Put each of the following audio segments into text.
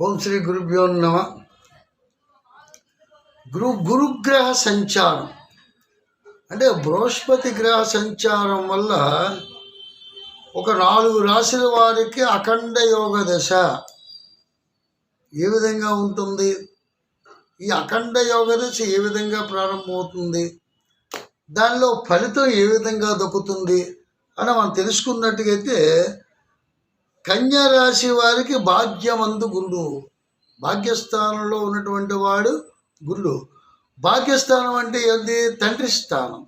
ఓం శ్రీ గురుభ్యో నమ. గురు గురుగ్రహ సంచారం. అంటే బృహస్పతి గ్రహ సంచారం వల్ల ఒక నాలుగు రాశుల వారికి అఖండ యోగ దశ. ఏ విధంగా ఉంటుంది? ఈ అఖండ యోగ దశ ఏ విధంగా ప్రారంభమవుతుంది? దానిలో ఫలితం ఏ విధంగా దక్కుతుంది? అని మనం తెలుసుకున్నట్టుగైతే కన్యా రాశి వారికి భాగ్యమందు గురుడు. భాగ్యస్థానంలో ఉన్నటువంటి వాడు గురుడు. భాగ్యస్థానం అంటే ఏంటి తండ్రి స్థానం.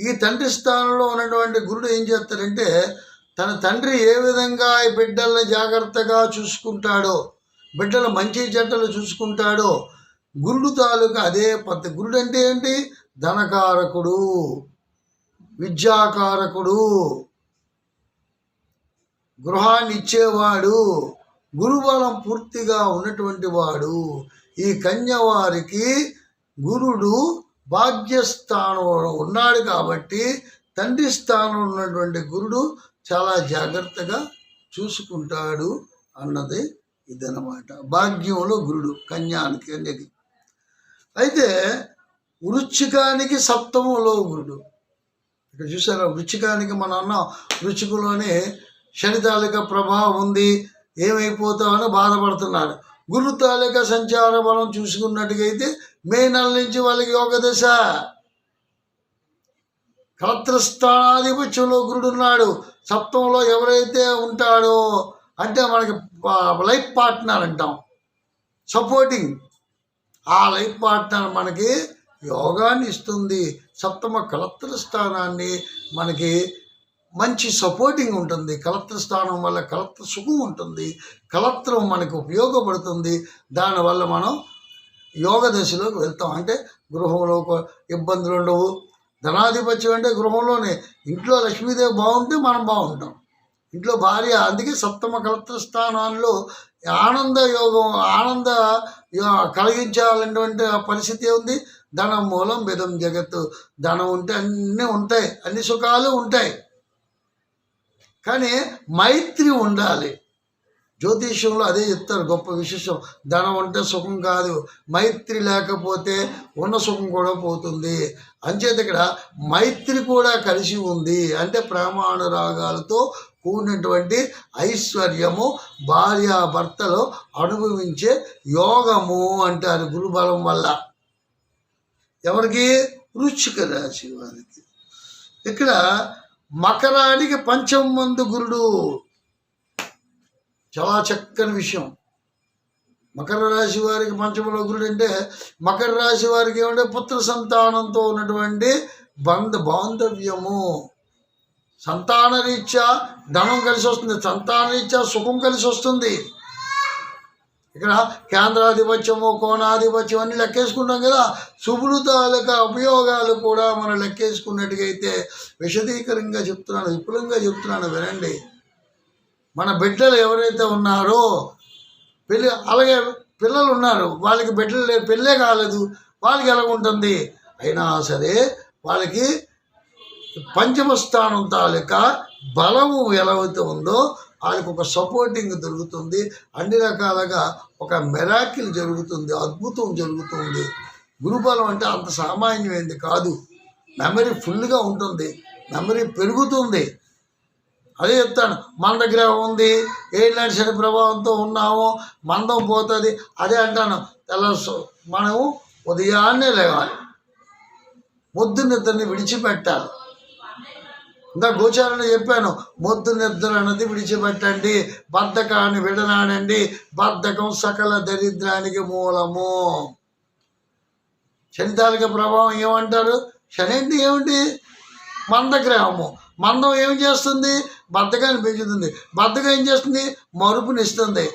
ఈ తండ్రి స్థానంలో ఉన్నటువంటి గురుడు ఏం చేస్తాడంటే తన తండ్రి ఏ విధంగా ఈ బిడ్డల్ని జాగ్రత్తగా చూసుకుంటాడో బిడ్డల మంచి చెడ్డలు చూసుకుంటాడో గురుడు తాలూకా అదే పద్ధతి. గురుడు అంటే ఏంటి? ధనకారకుడు విద్యాకారకుడు. గృహాన్ని ఇచ్చేవాడు గురుబలం పూర్తిగా ఉన్నటువంటి వాడు. ఈ కన్యవారికి గురుడు భాగ్యస్థానంలో ఉన్నాడు కాబట్టి తండ్రి స్థానంలో ఉన్నటువంటి గురుడు చాలా జాగ్రత్తగా చూసుకుంటాడు అన్నది ఇదన్నమాట. భాగ్యంలో గురుడు కన్యానికి అనేది. అయితే వృచ్చికానికి సప్తమంలో గురుడు. ఇక్కడ చూసారా వృచ్చికానికి మన అన్న వృచ్చికలోనే శని తాలూకా ప్రభావం ఉంది. ఏమైపోతామని బాధపడుతున్నారు గురు తాలూకా సంచార బలం చూసుకున్నట్టుగైతే మే నెల నుంచి వాళ్ళకి యోగ దశ. కలత్రస్థానాధిపత్యంలో గురుడు ఉన్నాడు సప్తంలో ఎవరైతే ఉంటాడో అంటే మనకి లైఫ్ పార్ట్నర్ అంటాం. సపోర్టింగ్. ఆ లైఫ్ పార్ట్నర్ మనకి యోగాన్ని ఇస్తుంది. సప్తమ కలత్ర స్థానాన్ని మనకి మంచి సపోర్టింగ్ ఉంటుంది. కలెక్టర్ స్థానం వల్ల కలెక్టర్ సుఖం ఉంటుంది. కలెక్టరం మనకు ఉపయోగపడుతుంది. దానివల్ల మనం యోగ దశలోకి వెళ్తాం. అంటే గృహంలో ఒక ఇబ్బందులు ఉండవు. ధనాధిపత్యం అంటే గృహంలోనే. ఇంట్లో లక్ష్మీదేవి బాగుంటే మనం బాగుంటాం. ఇంట్లో భార్య అందుకే సప్తమ కలెక్టర్ స్థానాల్లో ఆనంద యోగం ఆనంద కలిగించాలనేటువంటి పరిస్థితి ఉంది ధనం మూలం విధం జగత్తు. ధనం ఉంటే అన్నీ ఉంటాయి. అన్ని సుఖాలు ఉంటాయి. కానీ మైత్రి ఉండాలి. జ్యోతిష్యంలో అదే చెప్తారు గొప్ప విశేషం. ధనం ఉంటే సుఖం కాదు. మైత్రి లేకపోతే ఉన్న సుఖం కూడా పోతుంది. అంచేత ఇక్కడ మైత్రి కూడా కలిసి ఉంది అంటే ప్రేమానురాగాలతో కూడినటువంటి ఐశ్వర్యము భార్యాభర్తలు అనుభవించే యోగము అంటారు గురుబలం వల్ల. ఎవరికి? వృచ్చిక రాశి వారికి. ఇక్కడ మకరానికి పంచమ మందు గురుడు. చాలా చక్కని విషయం. మకర రాశి వారికి పంచమలో గురుడు అంటే మకర రాశి వారికి ఏమంటే పుత్ర సంతానంతో ఉన్నటువంటి బంధ బాంధవ్యము. సంతాన రీత్యా ధనం కలిసి వస్తుంది సంతాన రీత్యా సుఖం కలిసి వస్తుంది. ఇక్కడ కేంద్రాధిపత్యము కోణాధిపత్యం అన్ని లెక్కేసుకున్నాం కదా. శుభులు తాలూకా ఉపయోగాలు కూడా మనం లెక్కేసుకున్నట్టుగైతే విశదీకరంగా చెప్తున్నాను విపులంగా చెప్తున్నాను వినండి. మన బిడ్డలు ఎవరైతే ఉన్నారో పెళ్ళి అలాగే పిల్లలు ఉన్నారు వాళ్ళకి బిడ్డలు లేదు పెళ్ళే కాలేదు వాళ్ళకి ఎలా ఉంటుంది? అయినా సరే వాళ్ళకి పంచమ స్థానం తాలూకా బలము ఎలా అయితే ఉందో ఆయనకు ఒక సపోర్టింగ్ దొరుకుతుంది అన్ని రకాలుగా ఒక మెరాకిల్ జరుగుతుంది అద్భుతం జరుగుతుంది. గురుబలం అంటే అంత సామాన్యమైనది కాదు. మెమరీ ఫుల్గా ఉంటుంది. మెమరీ పెరుగుతుంది. అదే చెప్తాను మన దగ్గర ఉంది ఏళ్ళ శని ప్రభావంతో ఉన్నాము మందం పోతుంది. అదే అంటాను తెల్ల మనము ఉదయాన్నే లేవాలి. ముద్దు నిద్రని విడిచిపెట్టాలి. ఇంకా గోచారణ చెప్పాను. మొద్దు నిద్ర అన్నది విడిచిపెట్టండి. బద్ధకాన్ని విడనాడండి. బద్ధకం సకల దరిద్రానికి మూలము. శనితాలిక ప్రభావం ఏమంటారు? శని అంటే ఏమిటి? మందగ్రహము. మందం ఏం చేస్తుంది? బద్ధకాన్ని పెంచుతుంది. బద్ధకం ఏం చేస్తుంది? మరుపునిస్తుంది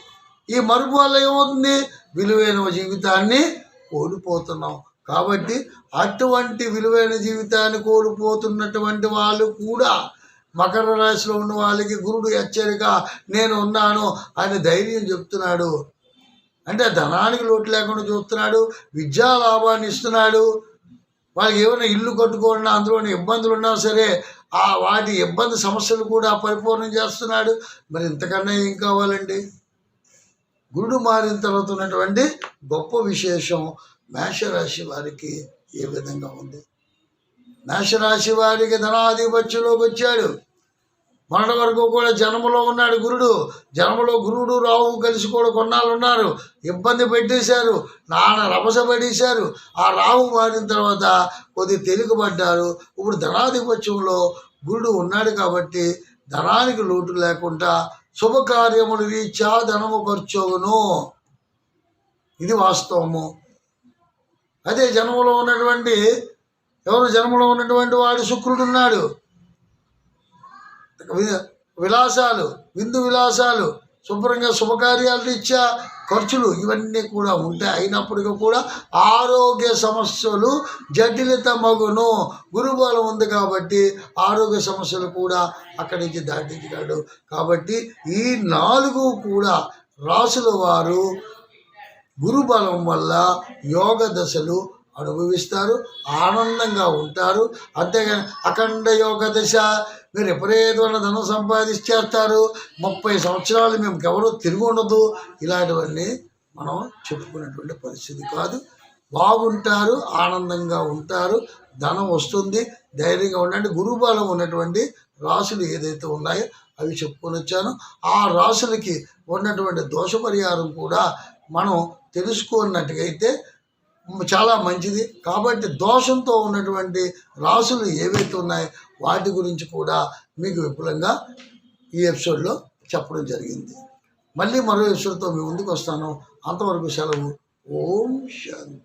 ఈ మరుపు వల్ల ఏమవుతుంది? విలువైన జీవితాన్ని కోల్పోతున్నాం. కాబట్టి అటువంటి విలువైన జీవితాన్ని కోల్పోతున్నటువంటి వాళ్ళు కూడా మకర రాశిలో ఉన్న వాళ్ళకి గురుడు హెచ్చరిక నేను ఉన్నాను అని ధైర్యం చెప్తున్నాడు. అంటే ధనానికి లోటు లేకుండా చూస్తున్నాడు విద్యా లాభాన్ని ఇస్తున్నాడు. వాళ్ళకి ఏమైనా ఇల్లు కట్టుకోవాలన్నా అందులోని ఇబ్బందులు ఉన్నా సరే ఆ వాటి ఇబ్బంది సమస్యలు కూడా పరిపూర్ణం చేస్తున్నాడు. మరి ఇంతకన్నా ఏం కావాలండి? గురుడు మారిన తర్వాత ఉన్నటువంటి గొప్ప విశేషం మేషరాశి వారికి ఏ విధంగా ఉంది? మేషరాశి వారికి ధనాధిపత్యంలోకి వచ్చాడు. మొన్నటి వరకు కూడా జన్మలో ఉన్నాడు గురుడు. జన్మలో గురుడు రావు కలిసి కూడా కొన్నాళ్ళు ఉన్నారు. ఇబ్బంది పెట్టేశారు. నాన్న రభస పెట్టేశారు ఆ రావు మారిన తర్వాత కొద్ది తెలుగుపడ్డారు ఇప్పుడు ధనాధిపత్యంలో గురుడు ఉన్నాడు కాబట్టి ధనానికి లోటు లేకుండా శుభకార్యములు రీత్యా ధనము ఖర్చును ఇది వాస్తవము. అదే జన్మలో ఉన్నటువంటి ఎవరు జన్మలో ఉన్నటువంటి వాడు శుక్రుడు ఉన్నాడు. వి- విలాసాలు విందు విలాసాలు శుభ్రంగా శుభకార్యాలు ఇచ్చా ఖర్చులు ఇవన్నీ కూడా ఉంటాయి. అయినప్పటికీ కూడా ఆరోగ్య సమస్యలు జటిలత మగును. గురుబలం ఉంది కాబట్టి ఆరోగ్య సమస్యలు కూడా అక్కడి నుంచి దాటించాడు కాబట్టి ఈ నాలుగు కూడా రాసుల వారు గురుబలం వల్ల యోగ దశలు అనుభవిస్తారు ఆనందంగా ఉంటారు. అంతేగాని అఖండ యోగ దశ మీరు విపరీతమైన ధనం సంపాదించేస్తారు. ముప్పై సంవత్సరాలు మేము ఎవరు తిరిగి ఉండదు. ఇలాంటివన్నీ మనం చెప్పుకునేటువంటి పరిస్థితి కాదు. బాగుంటారు ఆనందంగా ఉంటారు ధనం వస్తుంది ధైర్యంగా ఉండండి. గురుబలం ఉన్నటువంటి రాసులు ఏదైతే ఉన్నాయో అవి చెప్పుకొని వచ్చాను. ఆ రాసులకి ఉన్నటువంటి దోష పరిహారం కూడా మనం తెలుసుకున్నట్టుగైతే చాలా మంచిది. కాబట్టి దోషంతో ఉన్నటువంటి రాసులు ఏవైతే ఉన్నాయో వాటి గురించి కూడా మీకు విపులంగా ఈ ఎపిసోడ్లో చెప్పడం జరిగింది. మళ్ళీ మరో ఎపిసోడ్తో మీ ముందుకు వస్తాను అంతవరకు సెలవు. ఓం శాంతి.